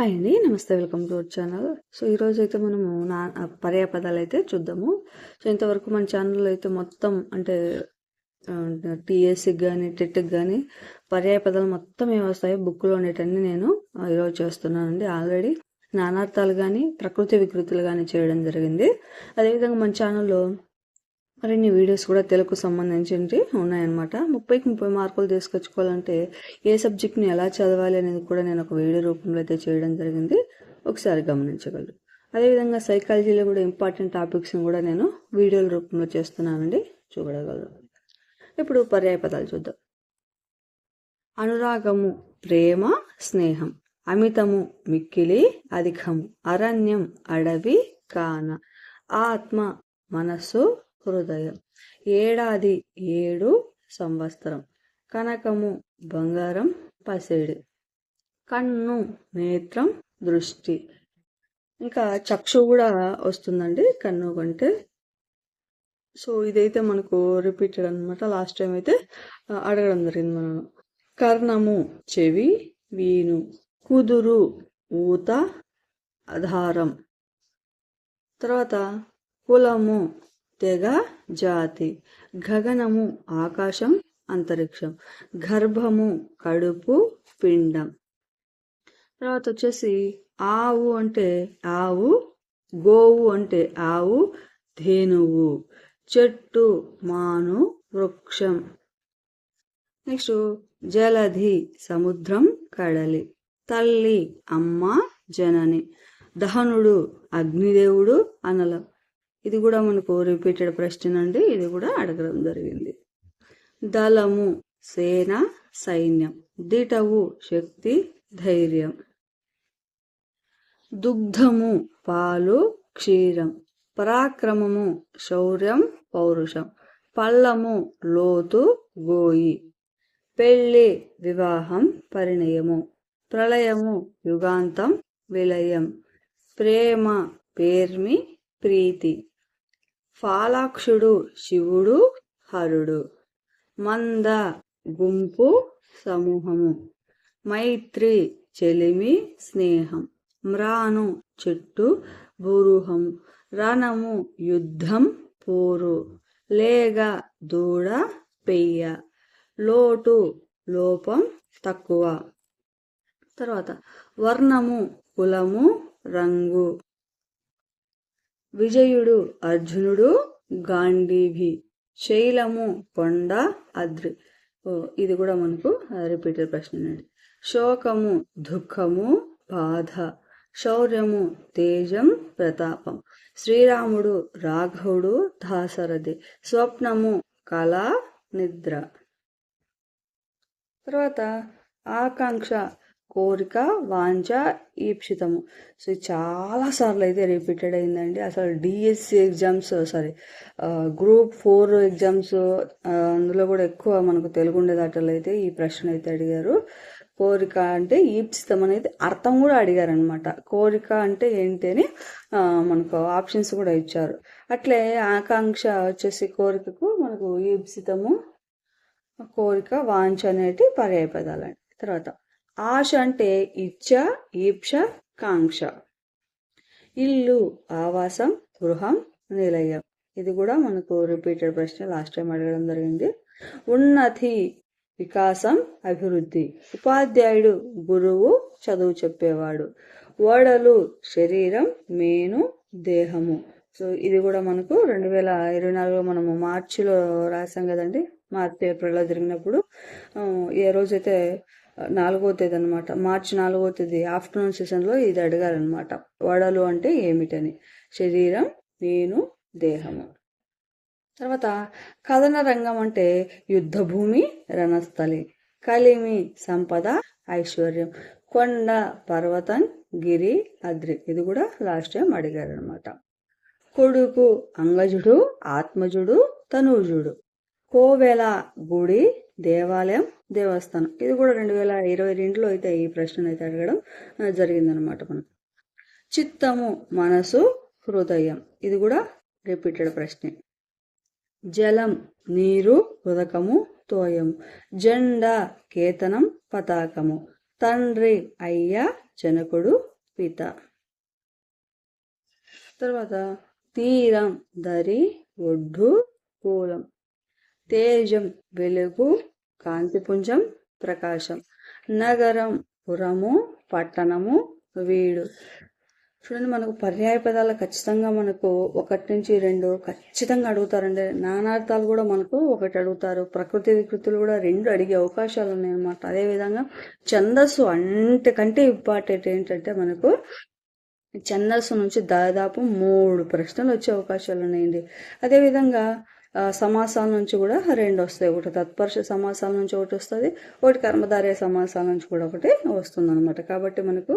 Hi అండి. నమస్తే. Welcome to our channel. So ఈరోజు అయితే మనము నా పర్యాయ పదాలు అయితే చూద్దాము. సో ఇంతవరకు మన ఛానల్ అయితే మొత్తం అంటే టీఎస్సికి కానీ టెట్కి కానీ పర్యాయ పదాలు మొత్తం ఏమి వస్తాయో బుక్లో ఉండేటన్ని నేను ఈరోజు చేస్తున్నానండి. ఆల్రెడీ నానార్థాలు కానీ ప్రకృతి వికృతులు కానీ చేయడం జరిగింది. అదేవిధంగా మన ఛానల్లో మరిన్ని వీడియోస్ కూడా తెలుగు సంబంధించి ఉన్నాయన్నమాట. ముప్పైకి ముప్పై మార్కులు తీసుకొచ్చుకోవాలంటే ఏ సబ్జెక్ట్ని ఎలా చదవాలి అనేది కూడా నేను ఒక వీడియో రూపంలో అయితే చేయడం జరిగింది. ఒకసారి గమనించగలరు. అదేవిధంగా సైకాలజీలో కూడా ఇంపార్టెంట్ టాపిక్స్ని కూడా నేను వీడియోల రూపంలో చేస్తున్నానండి. చూడగలరు. ఇప్పుడు పర్యాయ పదాలు చూద్దాం. అనురాగము ప్రేమ స్నేహం. అమితము మిక్కిలి అధికము. అరణ్యం అడవి కాన. ఆత్మ మనస్సు హృదయం. ఏడాది ఏడు సంవత్సరం. కనకము బంగారం పసిడి. కన్ను నేత్రం దృష్టి. ఇంకా చక్షు కూడా వస్తుందండి కన్ను కంటే. సో ఇదైతే మనకు రిపీటెడ్ అనమాట లాస్ట్ టైం అయితే అడగడం జరిగింది మనం కర్ణము చెవి వీణు. కుదురు ఊత ఆధారం తర్వాత కులము తెగ జాతి. గగనము ఆకాశం అంతరిక్షం. గర్భము కడుపు పిండం. తర్వాత వచ్చేసి ఆవు అంటే ఆవు గోవు అంటే ఆవు ధేనువు. చెట్టు మాను వృక్షం. నెక్స్ట్ జలధి సముద్రం కడలి. తల్లి అమ్మ జనని. దహనుడు అగ్నిదేవుడు అనలం. ఇది కూడా మనకు రిపీటెడ్ ప్రశ్న అండి. ఇది కూడా అడగడం జరిగింది. దళము సేన సైన్యం. దిటవు శక్తి ధైర్యం. దుగ్ధము పాలు క్షీరం. పరాక్రమము శౌర్యం పౌరుషం. పల్లము లోతు గోయి. పెళ్ళి వివాహం పరిణయము. ప్రళయము యుగాంతం విలయం. ప్రేమ పేర్మి ప్రీతి. ఫాలాక్షుడు శివుడు హరుడు. మంద గుంపు సమూహము. మైత్రి చెలిమి స్నేహం. మ్రాను చెట్టు బురుహం. రణము యుద్ధం పోరు. లేగ దూడ పెయ్య. లోటు లోపం తక్కువ. తర్వాత వర్ణము కులము రంగు. విజయుడు అర్జునుడు గాంధీభి శైలము కొండ అద్రి. ఓ, ఇది కూడా మనకు రిపీటెడ్ ప్రశ్న అండి. శోకము దుఃఖము బాధ. శౌర్యము తేజం ప్రతాపం. శ్రీరాముడు రాఘవుడు దాసరథి స్వప్నము కళ నిద్ర తర్వాత ఆకాంక్ష కోరిక వాంఛ ఈప్సితము. సో ఇది చాలా సార్లు అయితే రిపీటెడ్ అయిందండి. అసలు DSC exams sorry group four exams అందులో కూడా ఎక్కువ మనకు తెలుగు ఉండేదాటలు అయితే ఈ ప్రశ్న అయితే అడిగారు. కోరిక అంటే ఈప్సితం అనేది అర్థం కూడా అడిగారు అనమాట కోరిక అంటే ఏంటి అని మనకు ఆప్షన్స్ కూడా ఇచ్చారు. అట్లే ఆకాంక్ష వచ్చేసి కోరికకు మనకు ఈప్సితము కోరిక వాంఛ అనేటి పర్యాయ పదాలండి తర్వాత ఆశ అంటే ఇచ్చ ఈప్ష కాంక్ష. ఇల్లు ఆవాసం గృహం నిలయం. ఇది కూడా మనకు రిపీటెడ్ ప్రశ్న లాస్ట్ టైం అడగడం జరిగింది. ఉన్నతి వికాసం అభివృద్ధి. ఉపాధ్యాయుడు గురువు చదువు చెప్పేవాడు. ఓడలు శరీరం మేను దేహము. సో ఇది కూడా మనకు రెండు వేల ఇరవై నాలుగులో మనము మార్చిలో రాసాం కదండి. మార్చి ఏప్రిల్లో జరిగినప్పుడు. ఏ రోజైతే నాలుగో తేదీ అనమాట మార్చి నాలుగో తేదీ ఆఫ్టర్నూన్ సెషన్లో ఇది అడిగారనమాట వడలు అంటే ఏమిటని? శరీరం నేను దేహము. తర్వాత కథన రంగం అంటే యుద్ధభూమి రణస్థలి. కలిమి సంపద ఐశ్వర్యం. కొండ పర్వతం గిరి అద్రి. ఇది కూడా లాస్ట్ టైం అడిగారు అనమాట కొడుకు అంగజుడు ఆత్మజుడు తనూజుడు. కోవెల గుడి దేవాలయం దేవస్థానం. ఇది కూడా రెండు వేల ఇరవై రెండులో అయితే ఈ ప్రశ్నను అయితే అడగడం జరిగింది జరిగిందనమాట మనకు. చిత్తము మనసు హృదయం. ఇది కూడా రిపీటెడ్ ప్రశ్నే. జలం నీరు ఉదకము తోయము. జెండా కేతనం పతాకము. తండ్రి అయ్య జనకుడు పిత. తర్వాత తీరం దరి ఒడ్డు కూలం తేజం వెలుగు కాంతిపుంజం ప్రకాశం. నగరం పురము పట్టణము వీడు. చూడండి మనకు పర్యాయ పదాలు ఖచ్చితంగా మనకు ఒకటి నుంచి రెండు ఖచ్చితంగా అడుగుతారండి. నానార్థాలు కూడా మనకు ఒకటి అడుగుతారు. ప్రకృతి వికృతులు కూడా రెండు అడిగే అవకాశాలు ఉన్నాయన్నమాట. అదేవిధంగా ఛందస్సు అంతకంటే ఇంపార్టెంట్ ఏంటంటే మనకు ఛందస్సు నుంచి దాదాపు మూడు ప్రశ్నలు వచ్చే అవకాశాలు ఉన్నాయండి. అదేవిధంగా సమాసాల నుంచి కూడా రెండు వస్తాయి ఒకటి తత్పరుష సమాసాల నుంచి ఒకటి వస్తుంది ఒకటి కర్మధారయ సమాసాల నుంచి కూడా ఒకటి వస్తుంది అనమాట కాబట్టి మనకు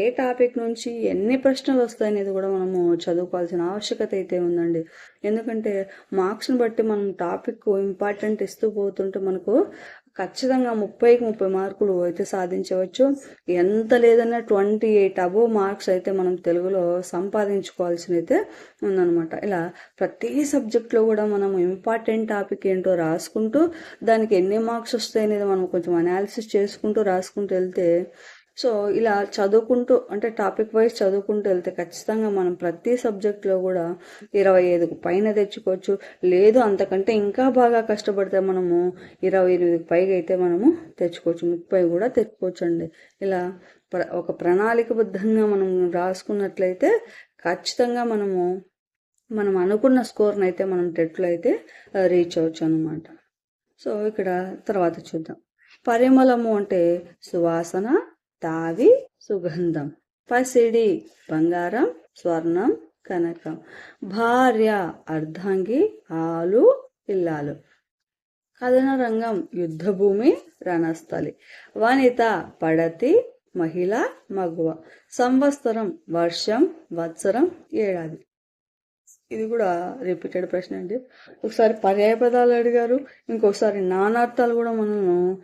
ఏ టాపిక్ నుంచి ఎన్ని ప్రశ్నలు వస్తాయి అనేది కూడా మనము చదువుకోవాల్సిన ఆవశ్యకత అయితే ఉందండి. ఎందుకంటే మార్క్స్ని బట్టి మనం టాపిక్ ఇంపార్టెంట్ ఇస్తూ పోతుంటే మనకు ఖచ్చితంగా ముప్పైకి ముప్పై మార్కులు అయితే సాధించవచ్చు. ఎంత లేదన్నా ట్వంటీ ఎయిట్ అబోవ్ మార్క్స్ అయితే మనం తెలుగులో సంపాదించుకోవాల్సిన అయితే ఉందన్నమాట. ఇలా ప్రతి సబ్జెక్ట్లో కూడా మనం ఇంపార్టెంట్ టాపిక్ ఏంటో రాసుకుంటూ దానికి ఎన్ని మార్క్స్ వస్తాయి అనేది మనం కొంచెం అనాలిసిస్ చేసుకుంటూ రాసుకుంటూ వెళ్తే సో ఇలా చదువుకుంటూ అంటే టాపిక్ వైజ్ చదువుకుంటూ వెళ్తే ఖచ్చితంగా మనం ప్రతి సబ్జెక్ట్లో కూడా ఇరవై ఐదుకు పైన తెచ్చుకోవచ్చు. లేదు అంతకంటే ఇంకా బాగా కష్టపడితే మనము ఇరవై ఎనిమిదికి పైగా అయితే మనము తెచ్చుకోవచ్చు. ముప్పై కూడా తెచ్చుకోవచ్చు అండి ఇలా ప్ర ఒక ప్రణాళికబద్ధంగా మనం రాసుకున్నట్లయితే ఖచ్చితంగా మనము మనం అనుకున్న స్కోర్ని అయితే మనం టెట్లో అయితే రీచ్ అవ్వచ్చు అనమాట సో ఇక్కడ తర్వాత చూద్దాం. పరిమళము అంటే సువాసన తావి సుగంధం. పసిడి బంగారం స్వర్ణం కనకం. భార్య అర్ధాంగి ఆలు ఇల్లాలు కథన రంగం యుద్ధభూమి రణస్థలి. వనిత పడతి మహిళ మగువ. సంవత్సరం వర్షం వత్సరం ఏడాది. ఇది కూడా రిపీటెడ్ ప్రశ్న అండి. ఒకసారి పర్యాయ పదాలు అడిగారు. ఇంకొకసారి నానార్థాలు కూడా మనము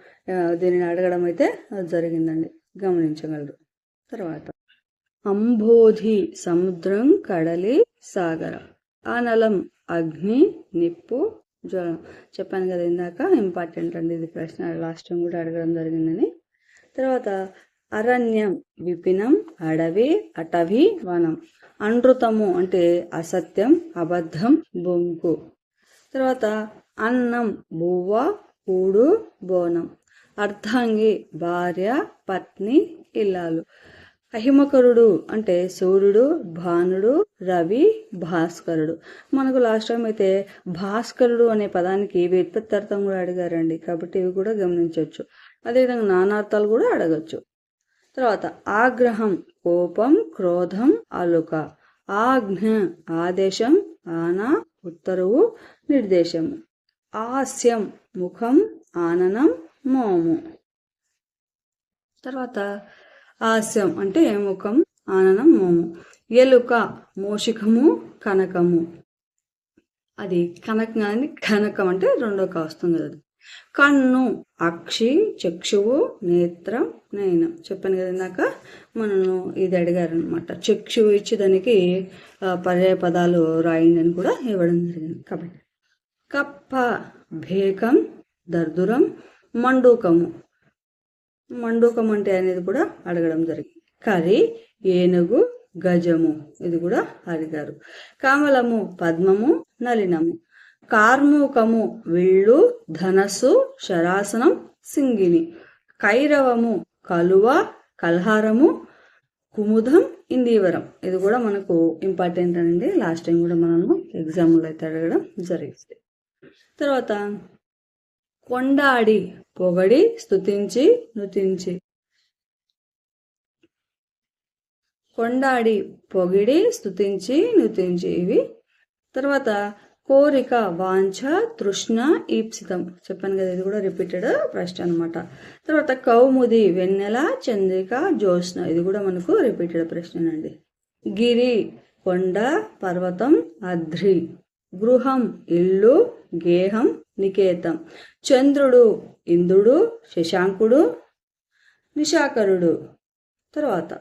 దీనిని అడగడం అయితే జరిగిందండి. గమనించగలరు. తర్వాత అంబోధి సముద్రం కడలి సాగర. అనలం అగ్ని నిప్పు జ్వరం. చెప్పాను కదా ఇందాక ఇంపార్టెంట్ అండి ఇది ప్రశ్న. లాస్ట్ టైం కూడా అడగడం జరిగిందని. తర్వాత అరణ్యం విపినం అడవి అటవీ వనం. అనృతము అంటే అసత్యం అబద్ధం బొంకు తర్వాత అన్నం బువ్వ కూడు బోనం. అర్ధాంగి భార్య పత్ని ఇల్లాలు. అహిమకరుడు అంటే సూర్యుడు భానుడు రవి భాస్కరుడు. మనకు లాస్ట్ టైం అయితే భాస్కరుడు అనే పదానికి వ్యుత్పత్తి అర్థం కూడా అడిగారండి. కాబట్టి ఇవి కూడా గమనించవచ్చు అదేవిధంగా నానార్థాలు కూడా అడగచ్చు. తర్వాత ఆగ్రహం కోపం క్రోధం అలుక. ఆజ్ఞ ఆదేశం ఆన ఉత్తరువు నిర్దేశము హాస్యం ముఖం ఆననం మోము. తర్వాత హాస్యం అంటే ముఖం ఆననం మోము. ఎలుక మోషికము కనకము. అది కనకాన్ని కనకం అంటే రెండో కా వస్తుంది అది. కన్ను అక్షి చక్షువు నేత్రం నయనం. చెప్పాను కదా ఇందాక మనను ఇది అడిగారు అనమాట చక్షువు ఇచ్చి దానికి పర్యాయ పదాలు రాయండి అని కూడా ఇవ్వడం జరిగింది. కాబట్టి కప్ప భేకం దర్దురం మండూకము. మండూకం అంటే అనేది కూడా అడగడం జరిగింది. కరి ఏనుగు గజము ఇది కూడా అడిగారు. కమలము పద్మము నలినము కార్ముకము విల్లు ధనస్సు శరాసనం సింగిని. కైరవము కలువ కల్హారము కుముదం ఇందీవరం. ఇది కూడా మనకు ఇంపార్టెంట్ అండి లాస్ట్ టైం కూడా మనము ఎగ్జామ్లో అయితే అడగడం జరిగింది. తర్వాత కొండాడి పొగడి స్తుతించి నుతించి. కొండాడి పొగిడి స్తుతించి నుతించి. ఇవి. తర్వాత కోరిక వాంఛ తృష్ణ ఈప్సితం. చెప్పాను కదా ఇది కూడా రిపీటెడ్ ప్రశ్న అనమాట తర్వాత కౌముది వెన్నెల చంద్రిక జ్యోత్స్న. ఇది కూడా మనకు రిపీటెడ్ ప్రశ్న అండి గిరి కొండ పర్వతం అద్రి. గృహం ఇల్లు గేహం నికేతం. చంద్రుడు ఇంద్రుడు శశాంకుడు నిశాకరుడు. తర్వాత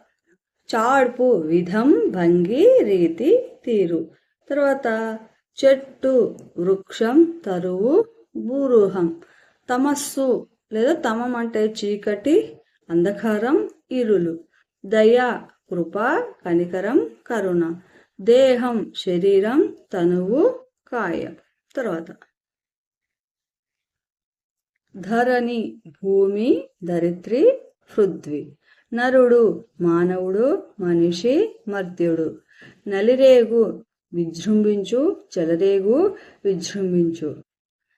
చాడ్పు విధం భంగి రీతి తీరు. తర్వాత చెట్టు వృక్షం తరువు భూరూహం తమస్సు లేదా తమం అంటే చీకటి అంధకారం ఇరులు. దయ కృప కనికరం కరుణ. దేహం శరీరం తనువు కాయం. తర్వాత ధరణి భూమి ధరిత్రి పృథ్వీ. నరుడు మానవుడు మనిషి మర్త్యుడు నలిరేగు విజృంభించు చెలరేగు విజృంభించు.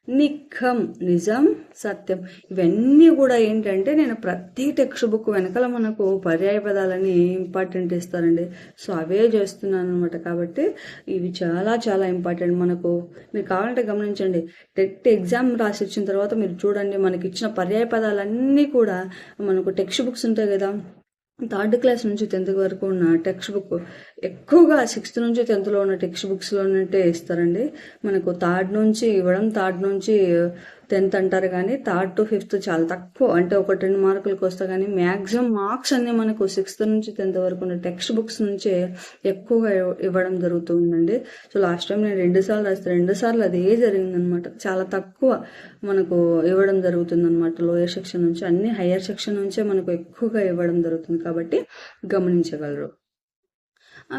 నిఖం నిజం సత్యం. ఇవన్నీ కూడా ఏంటంటే నేను ప్రతి టెక్స్ట్ బుక్ వెనకాల మనకు పర్యాయ పదాలని ఇంపార్టెంట్ ఇస్తారండి. సో అవే చేస్తున్నాను అనమాట కాబట్టి ఇవి చాలా చాలా ఇంపార్టెంట్ మనకు. మీరు కావాలంటే గమనించండి. టెట్ ఎగ్జామ్ రాసి వచ్చిన తర్వాత మీరు చూడండి మనకి ఇచ్చిన పర్యాయ పదాలన్నీ కూడా మనకు టెక్స్ట్ బుక్స్ ఉంటాయి కదా. థర్డ్ క్లాస్ నుంచి టెన్త్ వరకు ఉన్న టెక్స్ట్ బుక్ ఎక్కువగా సిక్స్త్ నుంచి టెన్త్లో ఉన్న టెక్స్ట్ బుక్స్లోనంటే ఇస్తారండి. మనకు థర్డ్ నుంచి ఇవ్వడం థర్డ్ నుంచి టెన్త్ అంటారు కానీ థర్డ్ టు ఫిఫ్త్ చాలా తక్కువ. అంటే ఒక రెండు మార్కులకు వస్తా కానీ మ్యాక్సిమం మార్క్స్ అన్ని మనకు సిక్స్త్ నుంచి టెన్త్ వరకు ఉన్న టెక్స్ట్ బుక్స్ నుంచే ఎక్కువగా ఇవ్వడం జరుగుతుందండి. సో లాస్ట్ టైం నేను రెండు సార్లు రాస్తే రెండు సార్లు అదే జరిగిందనమాట. చాలా తక్కువ మనకు ఇవ్వడం జరుగుతుంది అనమాట లోయర్ సెక్షన్ నుంచి అన్ని హయ్యర్ సెక్షన్ నుంచే మనకు ఎక్కువగా ఇవ్వడం జరుగుతుంది కాబట్టి గమనించగలరు.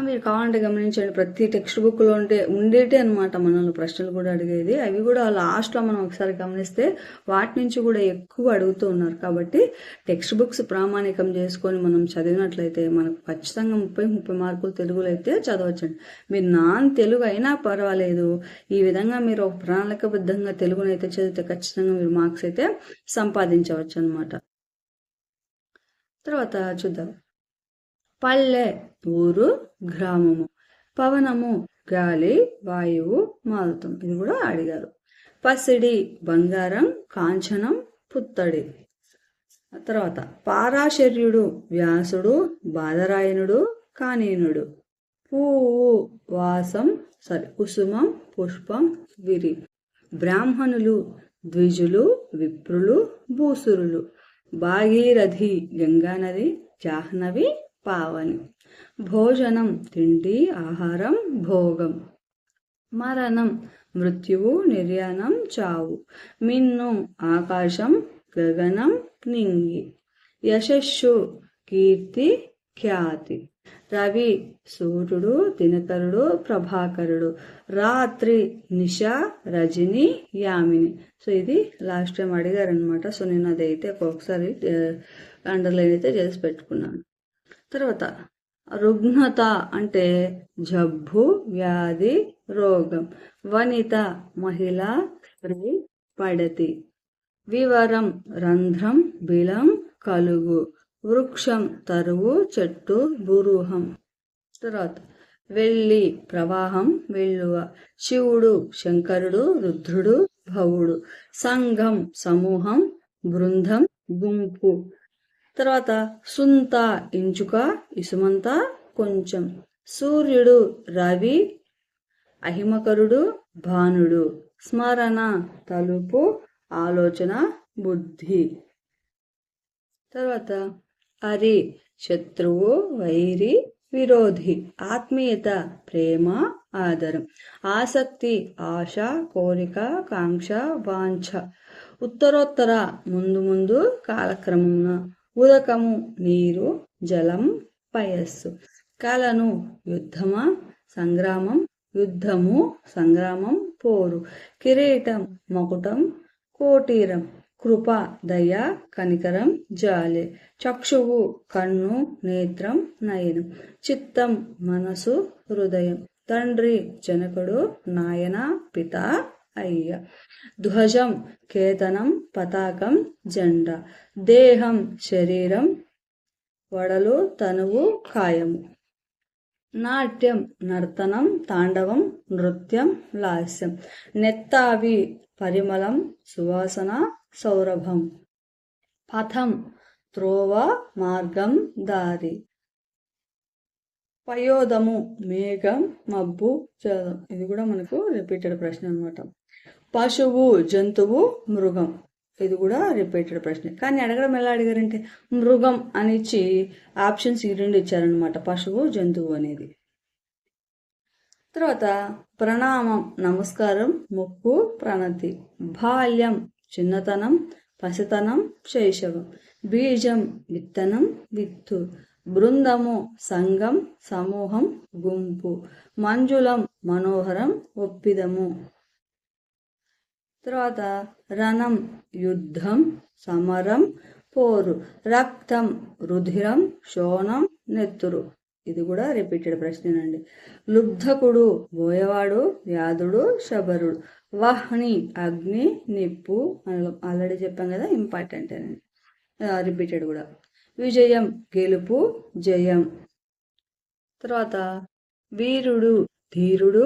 మీరు కావాలంటే గమనించండి ప్రతి టెక్స్ట్ బుక్లో ఉంటే ఉండేటే అనమాట మనల్ని ప్రశ్నలు కూడా అడిగేది. అవి కూడా లాస్ట్లో మనం ఒకసారి గమనిస్తే వాటి నుంచి కూడా ఎక్కువ అడుగుతూ ఉన్నారు. కాబట్టి టెక్స్ట్ బుక్స్ ప్రామాణికం చేసుకొని మనం చదివినట్లయితే మనకు ఖచ్చితంగా ముప్పై ముప్పై మార్కులు తెలుగులో అయితే చదవచ్చండి. మీరు నాన్ తెలుగు అయినా పర్వాలేదు. ఈ విధంగా మీరు ఒక ప్రణాళికబద్ధంగా తెలుగునైతే చదివితే ఖచ్చితంగా మీరు మార్క్స్ అయితే సంపాదించవచ్చు అనమాట తర్వాత చూద్దాం. పల్లె ఊరు గ్రామము. పవనము గాలి వాయువు మారుతం. ఇది కూడా అడిగారు. పసిడి బంగారం కాంచనం పుత్తడి. తర్వాత పారాశర్యుడు వ్యాసుడు బాదరాయణుడు కానీనుడు. పువ్వు వాసం సారీ కుసుమం పుష్పం విరి. బ్రాహ్మణులు ద్విజులు విప్రులు భూసురులు. భాగీరథి గంగానది జాహ్నవి పావని. భోజనం తిండి ఆహారం భోగం. మరణం మృత్యువు నిర్యాణం చావు. మిన్ను ఆకాశం గగనం నింగి. యశస్సు కీర్తి ఖ్యాతి. రవి సూర్యుడు దినకరుడు ప్రభాకరుడు. రాత్రి నిష రజని యామిని. సో ఇది లాస్ట్ టైం అడిగారనమాట సో నేను అదైతే ఒక్కొక్కసారి అండర్లైన్ అయితే చేసి పెట్టుకున్నాను. తర్వాత రుగ్నత అంటే జబ్బు వ్యాధి రోగం. వనిత మహిళ స్త్రీ పడతి. వివరం రంధ్రం బిలం కలుగు. వృక్షం తరువు చెట్టు బురుహం. తర్వాత వెళ్ళి ప్రవాహం వెల్లువ. శివుడు శంకరుడు రుద్రుడు భవుడు. సంఘం సమూహం బృందం గుంపు. తర్వాత సుంత ఇంచుక ఇసుమంత కొంచెం. సూర్యుడు రవి అహిమకరుడు భానుడు. స్మరణ తలుపు ఆలోచన బుద్ధి. తర్వాత అరి శత్రువు వైరి విరోధి. ఆత్మీయత ప్రేమ ఆదరం. ఆసక్తి ఆశ కోరిక కాంక్ష వాంఛ. ఉత్తరోత్తర ముందు ముందు కాలక్రమమున. ఉదకము నీరు జలం పయస్సు. కలను యుద్ధమా? సంగ్రామం యుద్ధము సంగ్రామం పోరు. కిరీటం మకుటం కోటీరం. కృప దయ కనికరం జాలి. చక్షువు కన్ను నేత్రం నయనం. చిత్తం మనసు హృదయం. తండ్రి జనకుడు నాయన పిత అయ్య. ధ్వజం కేతనం పతాకం జెండా. దేహం శరీరం వడలు తనువు కాయము. నాట్యం నర్తనం తాండవం నృత్యం లాస్యం. నెత్తావి పరిమళం సువాసన సౌరభం. పథం త్రోవ మార్గం దారి. పయోదము మేఘం మబ్బు జలం ఇది కూడా మనకు రిపీటెడ్ ప్రశ్న అనమాట పశువు జంతువు మృగం. ఇది కూడా రిపీటెడ్ ప్రశ్న. కానీ అడగడం ఎలా అడిగారంటే మృగం అని ఇచ్చి ఆప్షన్స్ ఈ రెండు ఇచ్చారనమాట పశువు జంతువు అనేది. తర్వాత ప్రణామం నమస్కారం ముక్కు ప్రణతి. బాల్యం చిన్నతనం పసితనం శైశవం. బీజం విత్తనం విత్తు. బృందము సంఘం సమూహం గుంపు. మంజులం మనోహరం ఒప్పిదము. తర్వాత రణం యుద్ధం సమరం పోరు రక్తం రుధిరం శోణం నెత్తురు. ఇది కూడా రిపీటెడ్ ప్రశ్నేనండి. లుబ్ధకుడు బోయవాడు వ్యాధుడు శబరుడు. వహ్ని అగ్ని నిప్పు ఆల్రెడీ చెప్పాం కదా ఇంపార్టెంట్ అండి రిపీటెడ్ కూడా. విజయం గెలుపు జయం. తర్వాత వీరుడు ధీరుడు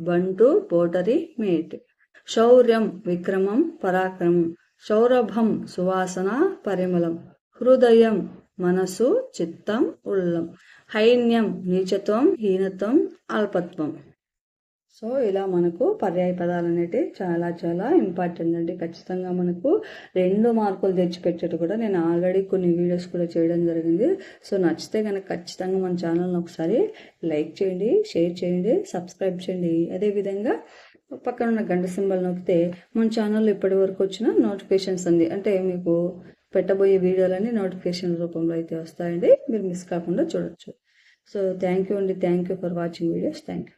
బంటు పోటరి మేట్. శౌర్యం విక్రమం పరాక్రమం సౌరభం సువాసన పరిమళం హృదయం మనసు చిత్తం ఉల్లం హైన్యం నీచత్వం హీనత్వం అల్పత్వం. సో ఇలా మనకు పర్యాయ పదాలు అనేవి చాలా చాలా ఇంపార్టెంట్ అండి. ఖచ్చితంగా మనకు రెండు మార్కులు తెచ్చిపెట్టేట్టు కూడా నేను ఆల్రెడీ కొన్ని వీడియోస్ కూడా చేయడం జరిగింది. సో నచ్చితే కనుక ఖచ్చితంగా మన ఛానల్ని ఒకసారి లైక్ చేయండి షేర్ చేయండి సబ్స్క్రైబ్ చేయండి. అదేవిధంగా పక్కన ఉన్న గంట సింబల్ నొక్కితే మన ఛానల్లో ఇప్పటి వరకు వచ్చిన నోటిఫికేషన్స్ అండి. అంటే మీకు పెట్టబోయే వీడియోలన్నీ నోటిఫికేషన్ రూపంలో అయితే వస్తాయండి. మీరు మిస్ కాకుండా చూడొచ్చు. సో థ్యాంక్ యూ అండి. Thank you for watching videos thank you